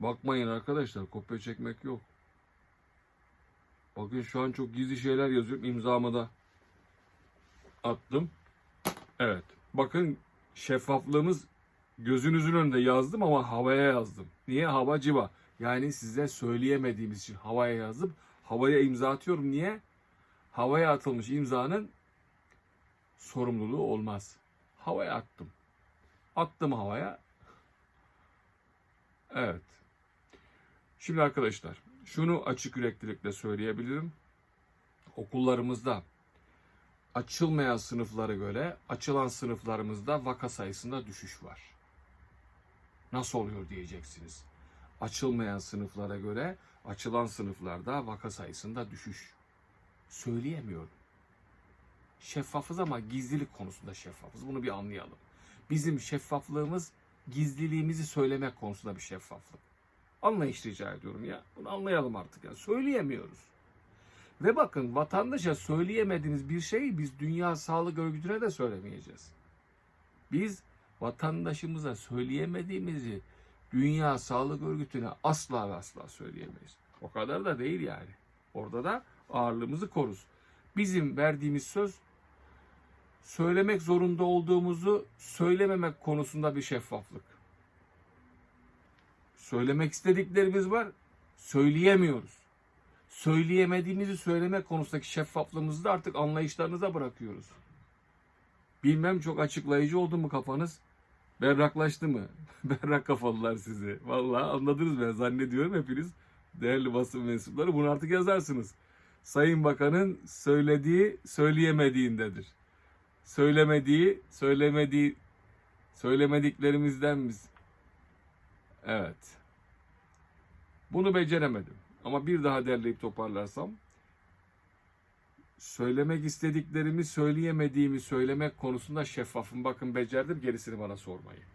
Bakmayın arkadaşlar kopya çekmek yok. Bakın şu an çok gizli şeyler yazıyorum. İmzamı da attım. Evet. Bakın şeffaflığımız gözünüzün önünde yazdım ama havaya yazdım. Niye? Hava civa. Yani size söyleyemediğimiz için havaya yazdım. Havaya imza atıyorum. Niye? Havaya atılmış imzanın sorumluluğu olmaz. Havaya attım. Attım havaya. Evet. Şimdi arkadaşlar şunu açık yüreklilikle söyleyebilirim. Okullarımızda açılmayan sınıflara göre açılan sınıflarımızda vaka sayısında düşüş var. Nasıl oluyor diyeceksiniz. Açılmayan sınıflara göre açılan sınıflarda vaka sayısında düşüş. Söyleyemiyorum. Şeffafız ama gizlilik konusunda şeffafız. Bunu bir anlayalım. Bizim şeffaflığımız gizliliğimizi söylemek konusunda bir şeffaflık. Anlayış rica ediyorum ya. Bunu anlayalım artık ya. Söyleyemiyoruz. Ve bakın vatandaşa söyleyemediğimiz bir şeyi biz Dünya Sağlık Örgütü'ne de söylemeyeceğiz. Biz vatandaşımıza söyleyemediğimizi Dünya Sağlık Örgütü'ne asla ve asla söyleyemeyiz. O kadar da değil yani. Orada da ağırlığımızı koruz. Bizim verdiğimiz söz söylemek zorunda olduğumuzu söylememek konusunda bir şeffaflık. Söylemek istediklerimiz var, söyleyemiyoruz. Söyleyemediğimizi söylemek konusundaki şeffaflığımızı da artık anlayışlarınıza bırakıyoruz. Bilmem çok açıklayıcı oldu mu kafanız? Berraklaştı mı? Berrak kafalılar sizi. Vallahi anladınız ben zannediyorum hepiniz değerli basın mensupları bunu artık yazarsınız. Sayın Bakan'ın söylediği söyleyemediğindedir. Söylemediği, söylemediği, söylemediklerimizden biz. Evet. Bunu beceremedim. Ama bir daha derleyip toparlarsam söylemek istediklerimi söyleyemediğimi söylemek konusunda şeffafım. Bakın becerdim gerisini bana sormayın.